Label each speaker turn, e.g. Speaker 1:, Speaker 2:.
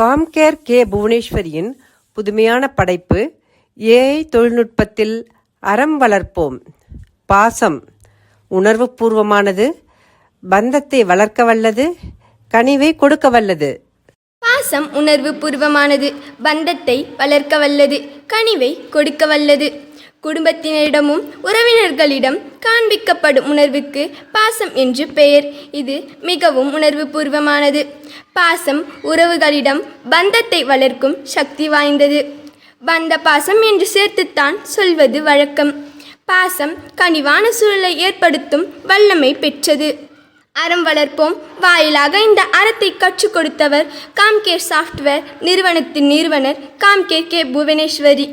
Speaker 1: Compcare K புவனேஸ்வரியின் புதுமையான படைப்பு AI தொழில்நுட்பத்தில் அறம் வளர்ப்போம். பாசம். உணர்வுபூர்வமானது. பந்தத்தை வளர்க்க வல்லது. கனிவை கொடுக்க வல்லது.
Speaker 2: பாசம் உணர்வு பூர்வமானது பந்தத்தை வளர்க்க வல்லது. கனிவை கொடுக்க வல்லது. குடும்பத்தினரிடமும் உறவினர்களிடம் காண்பிக்கப்படும் உணர்வுக்கு பாசம் என்று பெயர். இது மிகவும் உணர்வு பூர்வமானது பாசம் உறவுகளிடம் பந்தத்தை வளர்க்கும் சக்தி வாய்ந்தது. பந்த பாசம் என்று சேர்த்துத்தான் சொல்வது வழக்கம். பாசம் கனிவான சூழலை ஏற்படுத்தும் வல்லமை பெற்றது. அறம் வளர்ப்போம். வாயிலாக இந்த அறத்தை கற்றுக் கொடுத்தவர் காம்கேர் சாஃப்ட்வேர் நிறுவனத்தின் நிறுவனர் காம்கேர் கே. புவனேஸ்வரி.